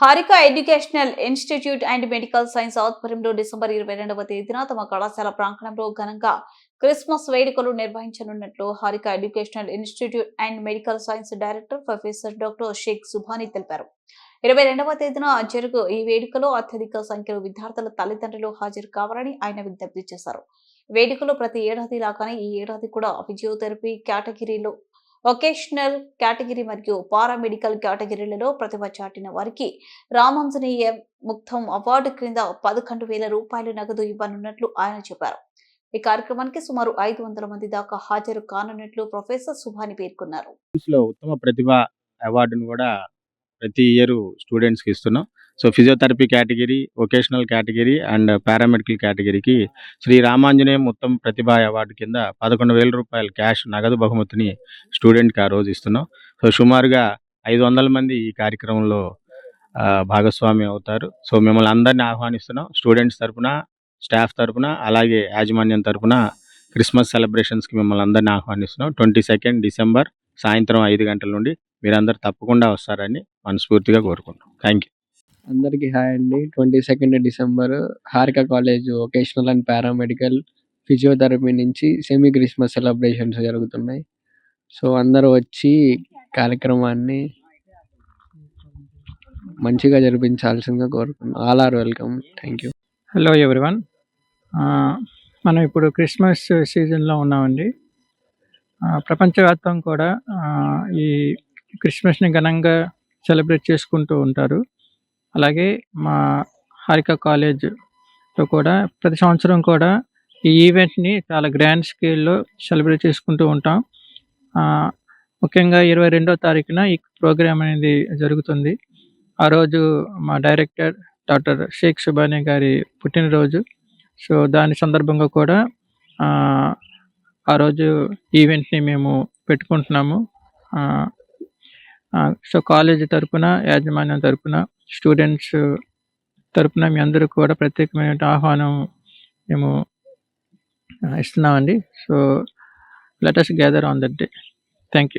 Harika educational institute and medical science ఆధ్వర్యంలో December ఇరవై రెండవ తేదీన తమ కళాశాల ప్రాంగణంలో ఘనంగా క్రిస్మస్ వేడుకలు నిర్వహించనున్నట్లు Harika educational institute and medical science director professor doctor Shaik Subhani తెలిపారు. ఇరవై రెండవ తేదీన జరుగు ఈ వేడుకలో అత్యధిక సంఖ్యలో విద్యార్థుల తల్లిదండ్రులు హాజరు కావాలని ఆయన విజ్ఞప్తి చేశారు. వేడుకలో ప్రతి ఏడాది లాగానే ఈ ఏడాది కూడా ఫిజియోథెరపీ కేటగిరీలో వొకేషనల్ కేటగిరీ మరియు పారామెడికల్ కేటగిరీలలో ప్రతిభ చాటిన వారికి రామాంజనేయ ముక్తం అవార్డు క్రింద పదకొండు వేల రూపాయలు నగదు ఇవ్వనున్నట్లు ఆయన చెప్పారు. ఈ కార్యక్రమానికి సుమారు ఐదు వందల మంది దాకా హాజరు కానున్నట్లు ప్రొఫెసర్ సుభాని పేర్కొన్నారు. ఉత్తమ ప్రతిభ అవార్డును కూడా ప్రతి ఇయర్ స్టూడెంట్స్కి ఇస్తున్నాం. So physiotherapy category vocational category and paramedical కేటగిరీకి శ్రీ రామాంజనేయం ఉత్తమ ప్రతిభా అవార్డు కింద పదకొండు వేల రూపాయల క్యాష్ నగదు బహుమతిని స్టూడెంట్కి ఆ రోజు ఇస్తున్నాం. సో సుమారుగా ఐదు వందల మంది ఈ కార్యక్రమంలో భాగస్వామి అవుతారు. సో మిమ్మల్ని అందరినీ ఆహ్వానిస్తున్నాం. స్టూడెంట్స్ తరపున స్టాఫ్ తరఫున అలాగే యాజమాన్యం తరపున క్రిస్మస్ సెలబ్రేషన్స్కి మిమ్మల్ని అందరినీ ఆహ్వానిస్తున్నాం. ట్వంటీ సెకండ్ డిసెంబర్ సాయంత్రం ఐదు గంటల నుండి మీరందరూ తప్పకుండా వస్తారని మనస్ఫూర్తిగా కోరుకుంటున్నాం. థ్యాంక్ యూ అందరికీ హాయ్ అండి. Twenty second December Harika college vocational and paramedical physiotherapy నుంచి సెమీ క్రిస్మస్ సెలబ్రేషన్స్ జరుగుతున్నాయి. సో అందరూ వచ్చి కార్యక్రమాన్ని మంచిగా జరిపించాల్సిందిగా కోరుకున్నాం all are welcome. Thank you. Hello everyone మనం ఇప్పుడు క్రిస్మస్ సీజన్లో ఉన్నామండి. ఆ, ప్రపంచవ్యాప్తం కూడా ఆ, ఈ క్రిస్మస్ని ఘనంగా సెలబ్రేట్ చేసుకుంటూ ఉంటారు. అలాగే మా హారిక కాలేజ్లో కూడా ప్రతి సంవత్సరం కూడా ఈ ఈవెంట్ని చాలా గ్రాండ్ స్కేల్లో సెలబ్రేట్ చేసుకుంటూ ఉంటాం. ముఖ్యంగా ఇరవై రెండో తారీఖున ఈ ప్రోగ్రామ్ అనేది జరుగుతుంది. ఆ రోజు మా డైరెక్టర్ డాక్టర్ షేక్ సుబానీ గారి పుట్టినరోజు. సో దాని సందర్భంగా కూడా ఆ, రోజు ఈవెంట్ని మేము పెట్టుకుంటున్నాము. సో కాలేజ్ తరపున యాజమాన్యం తరపున స్టూడెంట్స్ తరపున మీ అందరూ కూడా ప్రత్యేకమైన ఆహ్వానం మేము ఇస్తున్నామండి. So let us gather on that day thank you